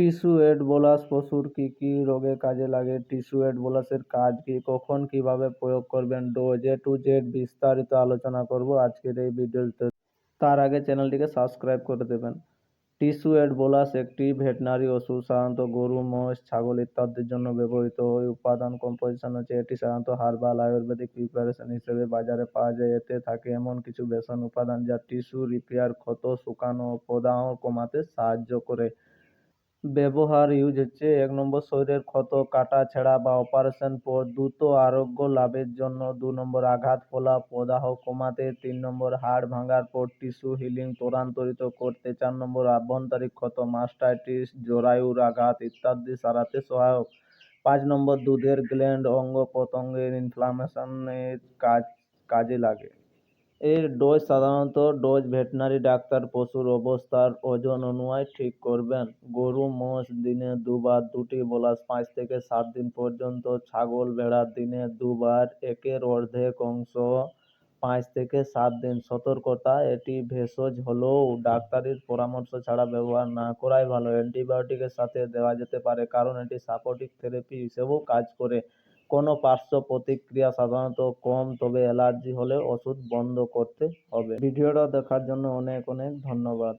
টিস্যুয়েড bolus পশুর কি কি রোগে কাজে লাগে? টিস্যুয়েড বোলাসের কাজ কি? কখন কীভাবে প্রয়োগ করবেন? ডোজ এ টু জেড বিস্তারিত আলোচনা করব আজকের এই ভিডিওতে। তার আগে চ্যানেলটিকে সাবস্ক্রাইব করে দেবেন। টিস্যুয়েড বোলাস একটি ভেটেনারি ওষুধ। সাধারণত গরু মোষ ছাগল ইত্যাদির জন্য ব্যবহৃত হয়। উপাদান কম্পোজিশন হচ্ছে এটি সাধারণত হার্বাল, আয়ুর্বেদিক প্রিপারেশন হিসেবে বাজারে পাওয়া যায়। এতে থাকে এমন কিছু বেসন উপাদান যা টিস্যু রিপেয়ার ক্ষত শুকানো, প্রদাহ কমাতে সাহায্য করে। ব্যবহার ইউজ হচ্ছে। এক নম্বর, শরীরের ক্ষত, কাটা, ছেঁড়া বা অপারেশন পর দ্রুত আরোগ্য লাভের জন্য দু নম্বর, আঘাত, ফোলা, প্রদাহ কমাতে। তিন নম্বর, হাড় ভাঙার পর টিস্যু হিলিং ত্বরান্তরিত করতে। চার নম্বর আভ্যন্তরিক ক্ষত, মাস্টাইটিস, জরায়ুর আঘাত ইত্যাদি সারাতে সহায়ক। পাঁচ নম্বর, দুধের গ্ল্যান্ড অঙ্গ প্রত্যঙ্গের ইনফ্লামেশনের কাজ কাজে লাগে। এর ডোজ সাধারণত ডোজ ভেটেনারি ডাক্তার পশুর অবস্থার ওজন অনুযায়ী ঠিক করবেন। গরু, মোষ দিনে দুবার, দুটি বোলাস পাঁচ থেকে সাত দিন পর্যন্ত, ছাগল ভেড়া দিনে দুবার, একের অর্ধেক অংশ পাঁচ থেকে সাত দিন। সতর্কতা, এটি ভেষজ হলেও ডাক্তারের পরামর্শ ছাড়া ব্যবহার না করাই ভালো। অ্যান্টিবায়োটিকের সাথে দেওয়া যেতে পারে, কারণ এটি সাপোর্টিভ থেরাপি হিসেবেও কাজ করে। কোনো পার্শ্ব প্রতিক্রিয়া সাধারণত কম, তবে অ্যালার্জি হলে ওষুধ বন্ধ করতে হবে। ভিডিওটা দেখার জন্য অনেক অনেক ধন্যবাদ।